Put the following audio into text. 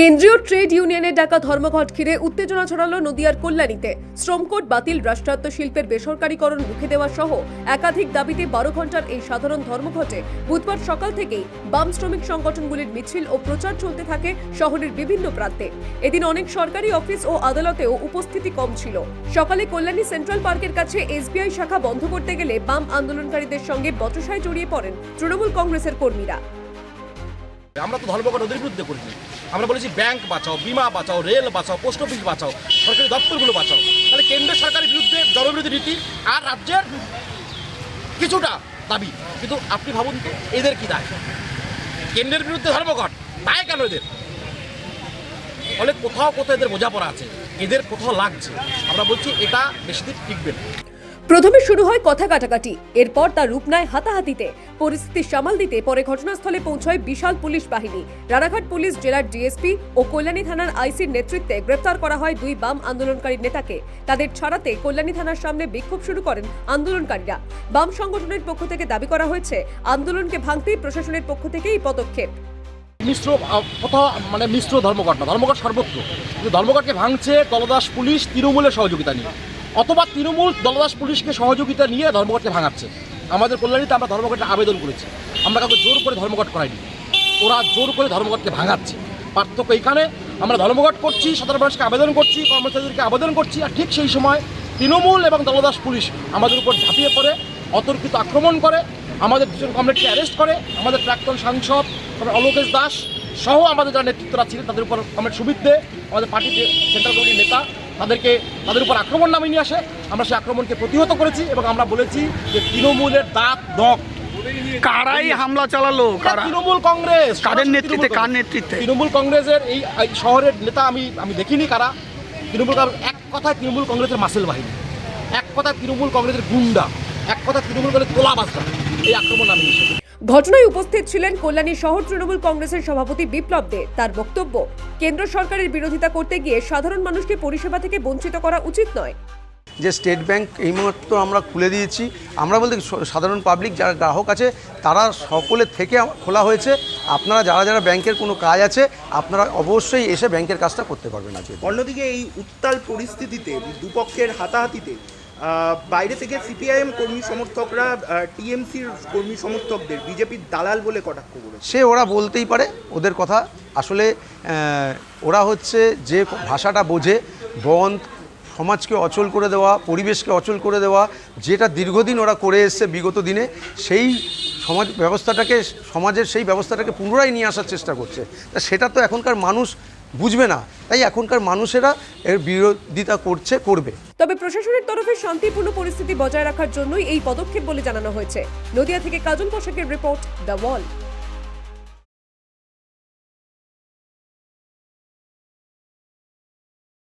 কেন্দ্রীয় ট্রেড ইউনিয়নের ডাকা ধর্মঘট ঘিরে উত্তেজনা ছড়ালো নদিয়ার কল্যাণীতে। শ্রমকোট বাতিল, রাষ্ট্রায়ত্ত শিল্পের বেসরকারীকরণ রুখে দেওয়া সহ একাধিক দাবিতে বারো ঘণ্টার এই সাধারণ ধর্মঘটে বুধবার সকাল থেকেই বাম শ্রমিক সংগঠনগুলির মিছিল ও প্রচার চলতে থাকে শহরের বিভিন্ন প্রান্তে। এদিন অনেক সরকারি অফিস ও আদালতেও উপস্থিতি কম ছিল। সকালে কল্যাণী সেন্ট্রাল পার্কের কাছে এসবিআই শাখা বন্ধ করতে গেলে বাম আন্দোলনকারীদের সঙ্গে বচসায় জড়িয়ে পড়েন তৃণমূল কংগ্রেসের কর্মীরা। আমরা তো ধর্মঘট ওদের বিরুদ্ধে করিনি আমরা বলেছি ব্যাংক বাঁচাও, বিমা বাঁচাও, রেল বাঁচাও, পোস্ট অফিস বাঁচাও, সরকারি দপ্তরগুলো বাঁচাও। তাহলে কেন্দ্র সরকারের বিরুদ্ধে জনবিরোধী নীতি আর রাজ্যের কিছুটা দাবি। কিন্তু আপনি ভাবুন তো, এদের কি দায়? কেন্দ্রের বিরুদ্ধে ধর্মঘট দায় কেন এদের? ফলে কোথাও কোথাও এদের বোঝাপড়া আছে, এদের কোথাও লাগছে। আমরা বলছি এটা বেশি দিন টিকবে না। প্রথমে শুরু হয় কথা কাটাকাটি। এরপর তার রূপ নেয় হাতাহাতিতে। পরিস্থিতি সামাল দিতে পরে ঘটনাস্থলে পৌঁছয় বিশাল পুলিশ বাহিনী। রানাঘাট পুলিশ জেলার ডিএসপি ও কল্যাণী থানার আইসির নেতৃত্বে গ্রেপ্তার করা হয় দুই বাম আন্দোলনকারী নেতাকে। তাদের ছাড়াতে কল্যাণী থানার সামনে বিক্ষোভ শুরু করেন আন্দোলনকারীরা। বাম সংগঠনের পক্ষ থেকে দাবি করা হয়েছে, আন্দোলনকে ভাঙতেই প্রশাসনের পক্ষ থেকে এই পদক্ষেপ। মিশ্র কোথাও মানে মিশ্র ধর্মঘট না, ধর্মঘট সর্বত্র। কিন্তু ধর্মঘটকে ভাঙছে দলদাস পুলিশ তৃণমূলের সহযোগিতা নিয়ে। অথবা তৃণমূল দলদাস পুলিশকে সহযোগিতা নিয়ে ধর্মঘটকে ভাঙাচ্ছে। আমাদের কল্যাণীতে আমরা ধর্মঘটে আবেদন করেছি। আমরা কাউকে জোর করে ধর্মঘট করাইনি। ওরা জোর করে ধর্মঘটকে ভাঙাচ্ছে। পার্থক্য এখানে। আমরা ধর্মঘট করছি, সাধারণ মানুষকে আবেদন করছি, কর্মচারীদেরকে আবেদন করছি, আর ঠিক সেই সময় তৃণমূল এবং দলদাস পুলিশ আমাদের উপর ঝাঁপিয়ে পড়ে, অতর্কিত আক্রমণ করে, আমাদের দুজন কমরেডকে অ্যারেস্ট করে, আমাদের প্রাক্তন সাংসদ অলোকেশ দাস সহ আমাদের যারা নেতৃত্বরা ছিলেন, তাদের উপর কমরেড সুবিধে আমাদের পার্টির যে সেন্ট্রাল কমিটির নেতা তাদেরকে তাদের উপর আক্রমণ নামিয়ে নিয়ে আসে। আমরা সেই আক্রমণকে প্রতিহত করেছি এবং আমরা বলেছি যে তৃণমূলের দাঁত দক কারাই হামলা চালালো? তৃণমূল কংগ্রেস। কাদের নেতৃত্বে কার কংগ্রেস। নেতৃত্বে? তৃণমূল কংগ্রেসের এই শহরের নেতা আমি আমি দেখিনি কারা। তৃণমূল কংগ্রেস এক কথায় তৃণমূল কংগ্রেসের মাসেল বাহিনী। এক কথায় তৃণমূল কংগ্রেসের গুন্ডা। এক কথায় তৃণমূল কংগ্রেসের তোলা বাস্তা এই আক্রমণ নামিয়ে এসেছে। ঘটনায় উপস্থিত ছিলেন কল্যাণী শহর তৃণমূল কংগ্রেসের সভাপতি বিপ্লব দে। তার বক্তব্য কেন্দ্র সরকারের বিরোধিতা করতে গিয়ে সাধারণ মানুষকে পরিষেবা থেকে বঞ্চিত করা উচিত নয়। যে স্টেট ব্যাংক এই মুহূর্তে আমরা খুলে দিয়েছি আমরা বলতে সাধারণ পাবলিক যারা গ্রাহক আছে তারা সকলের থেকে খোলা হয়েছে। আপনারা যারা যারা ব্যাংকের কোনো কাজ আছে আপনারা অবশ্যই এসে ব্যাংকের কাজটা করতে পারবেন আজকে। অন্যদিকে এই উত্তাল পরিস্থিতিতে দুপক্ষের হাতাহাতিতে বাইরে থেকে সিপিআইএম কর্মী সমর্থকরা টিএমসির কর্মী সমর্থকদের, বিজেপির দালাল বলে কটাক্ষ করে সে ওরা বলতেই পারে, ওদের কথা। আসলে ওরা হচ্ছে যে ভাষাটা বোঝে, বন্ধ, সমাজকে অচল করে দেওয়া, পরিবেশকে অচল করে দেওয়া, যেটা দীর্ঘদিন ওরা করে এসছে বিগত দিনে, সেই সমাজ ব্যবস্থাটাকে, সমাজের সেই ব্যবস্থাটাকে পুনরায় নিয়ে আসার চেষ্টা করছে। তা সেটা তো এখনকার মানুষ বুঝবে না। তাই এখনকার মানুষেরা এর বিরোধিতা করছে, করবে। তবে প্রশাসনের তরফে শান্তিপূর্ণ পরিস্থিতি বজায় রাখার জন্যই এই পদক্ষেপ বলে জানানো হয়েছে। নদিয়া থেকে কাজল পোশাকের রিপোর্ট, দ্য ওয়াল।